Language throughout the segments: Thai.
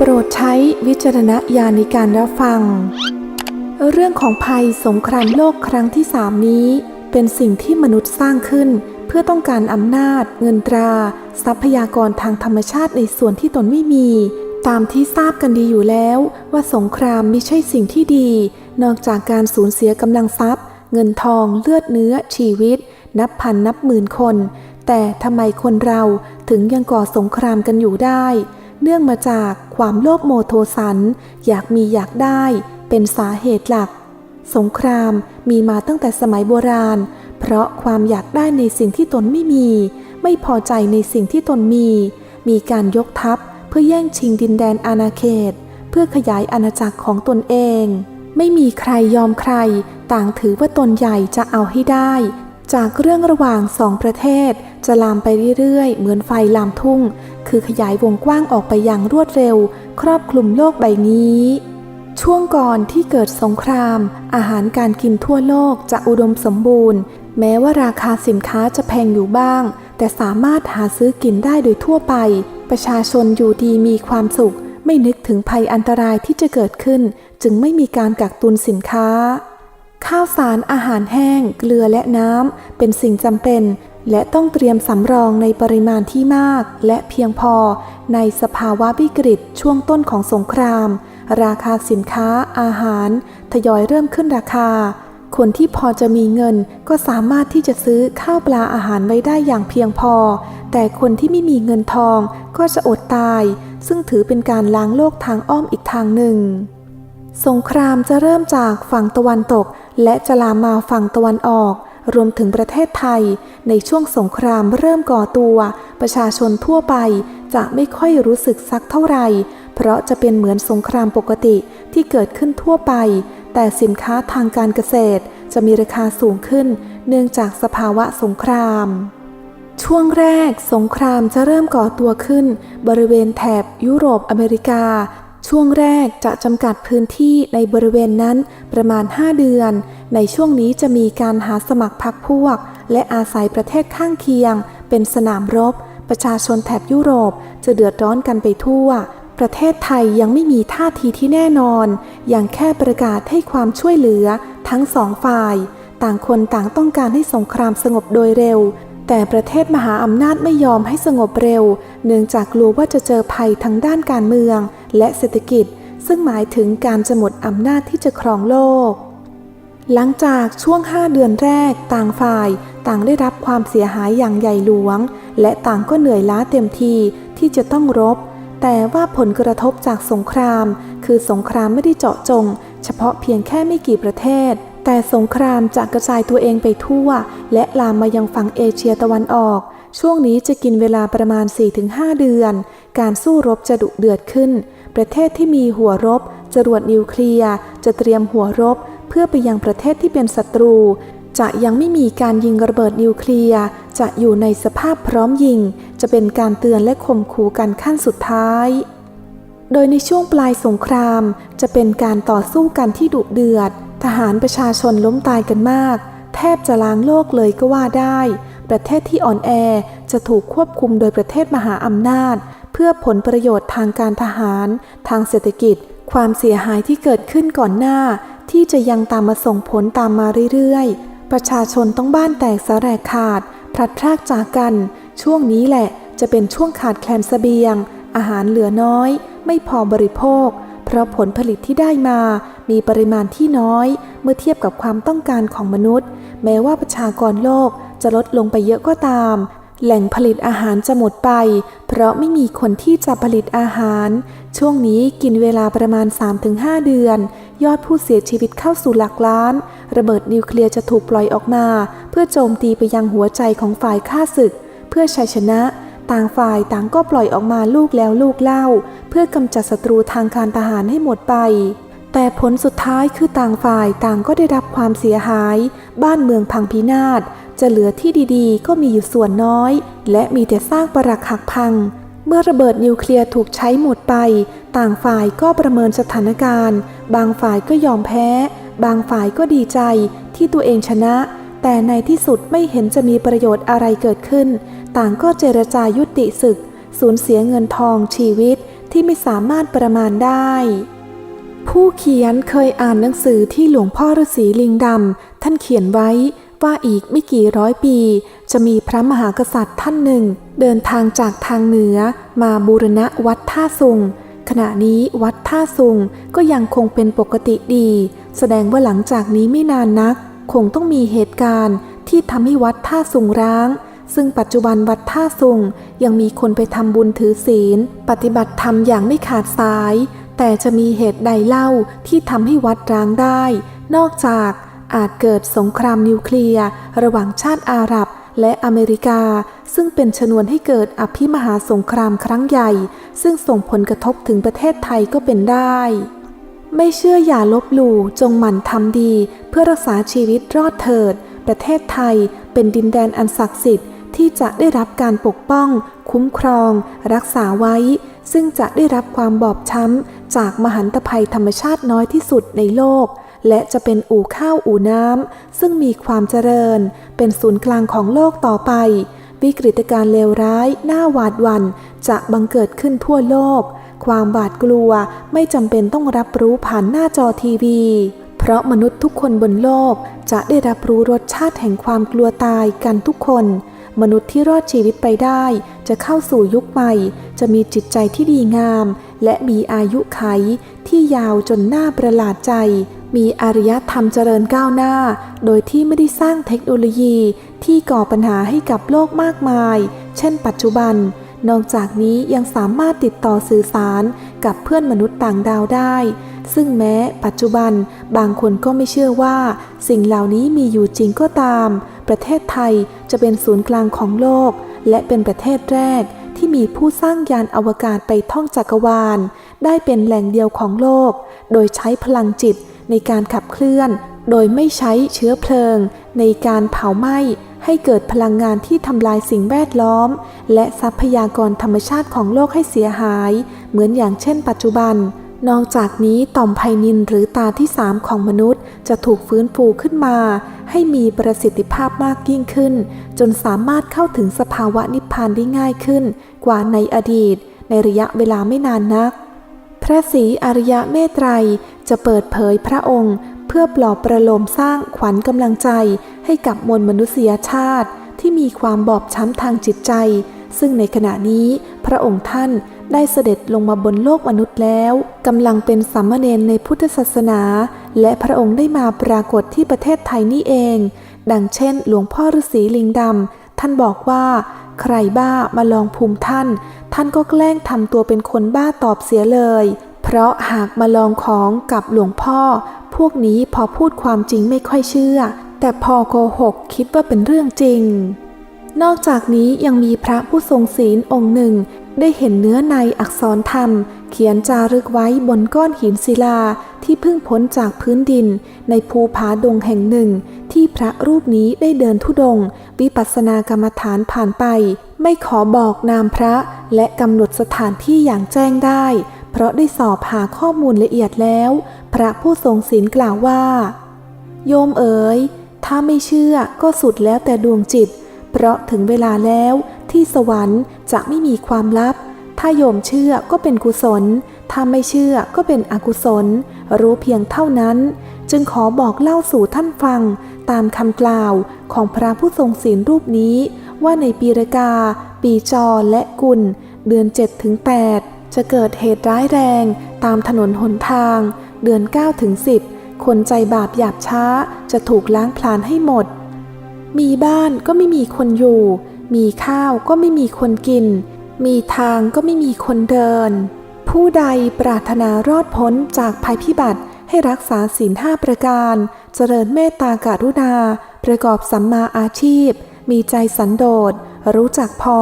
โปรดใช้วิจารณญาณในการรับฟัง เรื่องของภัยสงครามโลกครั้งที่สามนี้ เป็นสิ่งที่มนุษย์สร้างขึ้น เพื่อต้องการอำนาจ เงินตรา ทรัพยากรทางธรรมชาติในส่วนที่ตนไม่มี ตามที่ทราบกันดีอยู่แล้ว ว่าสงครามไม่ใช่สิ่งที่ดี นอกจากการสูญเสียกำลังทรัพย์ เงินทองเลือดเนื้อชีวิต นับพันนับหมื่นคน แต่ทำไมคนเราถึงยังก่อสงครามกันอยู่ได้ เนื่องมาจากความโลภโมโทสัน อยากมีอยากได้เป็นสาเหตุหลัก สงครามมีมาตั้งแต่สมัยโบราณ เพราะความอยากได้ในสิ่งที่ตนไม่มี ไม่พอใจในสิ่งที่ตนมี มีการยกทัพเพื่อแย่งชิงดินแดนอาณาเขต เพื่อขยายอาณาจักรของตนเอง ไม่มีใครยอมใคร ต่างถือว่าตนใหญ่จะเอาให้ได้ จากเรื่องระหว่างสองประเทศ จะลามไปเรื่อยๆ เหมือนไฟลามทุ่ง คือขยายวงกว้างออกไปอย่างรวดเร็ว ครอบคลุมโลกใบนี้ ช่วงก่อนที่เกิดสงคราม อาหารการกินทั่วโลกจะอุดมสมบูรณ์ แม้ว่าราคาสินค้าจะแพงอยู่บ้าง แต่สามารถหาซื้อกินได้โดยทั่วไป ประชาชนอยู่ดีมีความสุข ไม่นึกถึงภัยอันตรายที่จะเกิดขึ้น จึงไม่มีการกักตุนสินค้า ข้าวสารอาหารแห้ง เกลือและน้ำเป็นสิ่งจำเป็น และต้องเตรียมสำรองในปริมาณที่มาก และเพียงพอ ในสภาวะวิกฤตช่วงต้นของสงคราม ราคาสินค้าอาหาร ทยอยเริ่มขึ้นราคา คนที่พอจะมีเงินก็สามารถที่จะซื้อข้าวปลาอาหารไว้ได้อย่างเพียงพอ แต่คนที่ไม่มีเงินทองก็จะอดตาย ซึ่งถือเป็นการล้างโลกทางอ้อมอีกทางหนึ่ง สงครามจะเริ่มจากฝั่งตะวันตก และจะลามมาฝั่งตะวันออก รวมถึงประเทศไทย ในช่วงสงครามเริ่มก่อตัว ประชาชนทั่วไปจะไม่ค่อยรู้สึกสักเท่าไหร่ เพราะจะเป็นเหมือนสงครามปกติที่เกิดขึ้นทั่วไป แต่สินค้าทางการเกษตรจะมีราคาสูงขึ้น เนื่องจากสภาวะสงคราม ช่วงแรกสงครามจะเริ่มก่อตัวขึ้น บริเวณแถบยุโรปอเมริกา ช่วงแรกจะจำกัดพื้นที่ในบริเวณนั้นประมาณ 5 เดือน ในช่วงนี้จะมีการหาสมัครพรรคพวก และอาศัยประเทศข้างเคียง เป็นสนามรบ ประชาชนแถบยุโรปจะเดือดร้อนกันไปทั่ว ประเทศไทยยังไม่มีท่าทีที่แน่นอน อย่างแค่ประกาศให้ความช่วยเหลือทั้งสองฝ่าย ต่างคนต่างต้องการให้สงครามสงบโดยเร็ว แต่ประเทศมหาอำนาจไม่ยอมให้สงบเร็ว เนื่องจากกลัวว่าจะเจอภัยทั้งด้านการเมือง และเศรษฐกิจ ซึ่งหมายถึงการจะหมดอำนาจที่จะครองโลก หลังจากช่วง 5 เดือนแรก ต่างฝ่าย ต่างได้รับความเสียหายอย่างใหญ่หลวง และต่างก็เหนื่อยล้าเต็มทีที่จะต้องรบ แต่ว่าผลกระทบจากสงคราม คือสงครามไม่ได้เจาะจง เฉพาะเพียงแค่ไม่กี่ประเทศ แต่สงครามจะกระจายตัวเองไปทั่ว และลามมายังฝั่งเอเชียตะวันออก ช่วงนี้จะกินเวลาประมาณ 4-5 เดือน การสู้รบจะดุเดือดขึ้น ประเทศที่มีหัวรบ จรวดนิวเคลียร์จะเตรียมหัวรบ เพื่อไปยังประเทศที่เป็นศัตรู จะยังไม่มีการยิงระเบิดนิวเคลียร์จะอยู่ในสภาพพร้อมยิง จะเป็นการเตือนและข่มขู่กันขั้นสุดท้ายโดยในช่วงปลายสงคราม จะเป็นการต่อสู้กันที่ดุเดือด ทหารประชาชนล้มตายกันมาก แทบจะล้างโลกเลยก็ว่าได้ ประเทศที่อ่อนแอจะถูกควบคุมโดยประเทศมหาอำนาจ เพื่อผลประโยชน์ทางการทหาร ทางเศรษฐกิจ ความเสียหายที่เกิดขึ้นก่อนหน้า ที่จะยังตามมาส่งผลตามมาเรื่อยๆ ประชาชนต้องบ้านแตกสาแรกขาด พลัดพรากจากกัน ช่วงนี้แหละจะเป็นช่วงขาดแคลนเสบียง อาหารเหลือน้อย ไม่พอบริโภค เพราะผลผลิตที่ได้มามีปริมาณที่น้อย เมื่อเทียบกับความต้องการของมนุษย์ แม้ว่าประชากรโลกจะลดลงไปเยอะก็ตาม แหล่งผลิตอาหารจะหมดไป เพราะไม่มีคนที่จะผลิตอาหาร ช่วงนี้กินเวลาประมาณ 3-5 เดือน ยอดผู้เสียชีวิตเข้าสู่หลักล้าน ระเบิดนิวเคลียร์จะถูกปล่อยออกมา เพื่อโจมตีไปยังหัวใจของฝ่ายฆ่าศึก เพื่อชัยชนะ ต่างฝ่ายต่างก็ปล่อยออกมาลูกแล้วลูกเล่า เพื่อกำจัดศัตรูทางการทหารให้หมดไป แต่ผลสุดท้ายคือต่างฝ่ายต่างก็ได้รับความเสียหาย บ้านเมืองพังพินาศจะเหลือที่ดีๆ ก็มีอยู่ส่วนน้อย และมีแต่ซากปรักหักพัง เมื่อระเบิดนิวเคลียร์ถูกใช้หมดไป ต่างฝ่ายก็ประเมินสถานการณ์ บางฝ่ายก็ยอมแพ้ บางฝ่ายก็ดีใจที่ตัวเองชนะ แต่ในที่สุดไม่เห็นจะมีประโยชน์อะไรเกิดขึ้น ต่างก็เจรจายุติศึก สูญเสียเงินทองชีวิตที่ไม่สามารถประมาณได้ ผู้เขียนเคยอ่านหนังสือที่หลวงพ่อฤาษีลิงดำท่านเขียนไว้ว่าอีกไม่กี่ร้อยปี จะมีพระมหากษัตริย์ท่านหนึ่ง เดินทางจากทางเหนือมาบูรณะวัดท่าสุง ขณะนี้วัดท่าสุงก็ยังคงเป็นปกติดี แสดงว่าหลังจากนี้ไม่นานนัก คงต้องมีเหตุการณ์ที่ทำให้วัดท่าสุงร้าง ซึ่งปัจจุบันวัดท่าสุงยังมีคนไปทำบุญถือศีล ปฏิบัติธรรมอย่างไม่ขาดสาย แต่จะมีเหตุใดเล่าที่ทำให้วัดร้างได้ นอกจากอาจเกิดสงครามนิวเคลียร์ระหว่างชาติอาหรับและอเมริกา ซึ่งเป็นชนวนให้เกิดอภิมหาสงครามครั้งใหญ่ ซึ่งส่งผลกระทบถึงประเทศไทยก็เป็นได้ ไม่เชื่ออย่าลบหลู่จงหมั่นทำดี เพื่อรักษาชีวิตรอดเถิด ประเทศไทยเป็นดินแดนอันศักดิ์สิทธิ์ ที่จะได้รับการปกป้อง คุ้มครอง รักษาไว้ ซึ่งจะได้รับความบอบช้ำ จากมหันตภัยธรรมชาติน้อยที่สุดในโลก และจะเป็นอู่ข้าวอู่น้ำ ซึ่งมีความเจริญ เป็นศูนย์กลางของโลกต่อไป วิกฤตการณ์เลวร้ายหน้าหวาดวัน จะบังเกิดขึ้นทั่วโลก ความบาดกลัวไม่จำเป็นต้องรับรู้ผ่านหน้าจอทีวี เพราะมนุษย์ทุกคนบนโลกจะได้รับรู้รสชาติแห่งความกลัวตายกันทุกคน มนุษย์ที่รอดชีวิตไปได้ จะเข้าสู่ยุคใหม่ จะมีจิตใจที่ดีงาม และมีอายุไขที่ยาวจนน่าประหลาดใจ มีอารยธรรมเจริญก้าวหน้า โดยที่ไม่ได้สร้างเทคโนโลยีที่ก่อปัญหาให้กับโลกมากมาย เช่น ปัจจุบันนอกจากนี้ยังสามารถติดต่อสื่อสารกับเพื่อนมนุษย์ต่างดาวได้ ซึ่งแม้ปัจจุบันบางคนก็ไม่เชื่อว่า สิ่งเหล่านี้มีอยู่จริงก็ตาม ประเทศไทยจะเป็นศูนย์กลางของโลก และเป็นประเทศแรกที่มีผู้สร้างยานอวกาศไปท่องจักรวาล ได้เป็นแหล่งเดียวของโลก โดยใช้พลังจิตในการขับเคลื่อน โดยไม่ใช้เชื้อเพลิง ในการเผาไหม้ให้เกิดพลังงานที่ทำลายสิ่งแวดล้อม และทรัพยากรธรรมชาติของโลกให้เสียหาย เหมือนอย่างเช่นปัจจุบัน นอกจากนี้ต่อมไพนินหรือตาที่ 3 ของมนุษย์ จะถูกฟื้นฟูขึ้นมา ให้มีประสิทธิภาพมากยิ่งขึ้น จนสามารถเข้าถึงสภาวะนิพพานได้ง่ายขึ้น กว่าในอดีต ในระยะเวลาไม่นานนัก พระศรีอริยะเมตไตรจะเปิดเผยพระองค์ เพื่อปลอบประโลมสร้างขวัญกำลังใจให้กับมวลมนุษยชาติ ที่มีความบอบช้ำทางจิตใจ ซึ่งในขณะนี้พระองค์ท่านได้เสด็จลงมาบนโลกมนุษย์แล้วกำลังเป็นสามเณรในพุทธศาสนา และพระองค์ได้มาปรากฏที่ประเทศไทยนี่เอง ดังเช่น หลวงพ่อฤาษีลิงดำท่านบอกว่า ใครบ้ามาลองภูมิท่าน ท่านก็แกล้งทำตัวเป็นคนบ้าตอบเสียเลย เพราะหากมาลองของกับหลวงพ่อ พวกนี้พอพูดความจริงไม่ค่อยเชื่อ แต่พอโกหกคิดว่าเป็นเรื่องจริง นอกจากนี้ยังมีพระผู้ทรงศีลองค์หนึ่ง ได้เห็นเนื้อในอักษรธรรม เขียนจารึกไว้บนก้อนหินศิลาที่เพิ่งพ้นจากพื้นดิน ในภูผาดงแห่งหนึ่ง ที่พระรูปนี้ได้เดินทุดง วิปัสสนากรรมฐานผ่านไป ไม่ขอบอกนามพระ และกำหนดสถานที่อย่างแจ้งได้ เพราะได้สอบหาข้อมูลละเอียดแล้ว พระผู้ทรงศีลกล่าวว่า โยมเอ๋ยถ้าไม่เชื่อก็สุดแล้วแต่ดวงจิต เพราะถึงเวลาแล้วที่สวรรค์จะไม่มีความลับ ถ้าโยมเชื่อก็เป็นกุศล ถ้าไม่เชื่อก็เป็นอกุศล รู้เพียงเท่านั้น จึงขอบอกเล่าสู่ท่านฟัง ตามคำกล่าวของพระผู้ทรงศีลรูปนี้ ว่าในปีรกา ปีจอและกุล เดือน7ถึง8จะเกิดเหตุร้ายแรงตามถนนหนทาง เดือน9ถึง10 คนใจบาปหยาบช้าจะถูกล้างพลานให้หมด มีบ้านก็ไม่มีคนอยู่ มีข้าวก็ไม่มีคนกิน มีทางก็ไม่มีคนเดิน ผู้ใดปรารถนารอดพ้นจากภัยพิบัติให้รักษาศีลห้าประการ เจริญเมตตาการุณา ประกอบสัมมาอาชีพ มีใจสันโดษ รู้จักพอ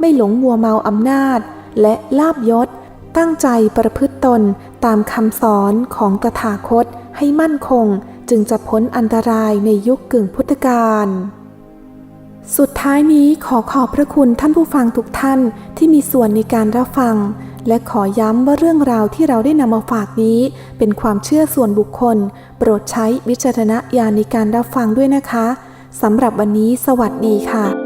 ไม่หลงมัวเมาอำนาจ และลาบยศ ตั้งใจประพฤติตนตามคำสอนของตถาคตให้มั่นคง จึงจะพ้นอันตรายในยุคกึ่งพุทธกาลสุดท้ายนี้ขอขอบพระคุณท่านผู้ฟังทุกท่านที่มีส่วนในการรับฟัง และขอย้ำว่าเรื่องราวที่เราได้นำมาฝากนี้ เป็นความเชื่อส่วนบุคคล โปรดใช้วิจารณญาณในการรับฟังด้วยนะคะสำหรับวันนี้สวัสดีค่ะ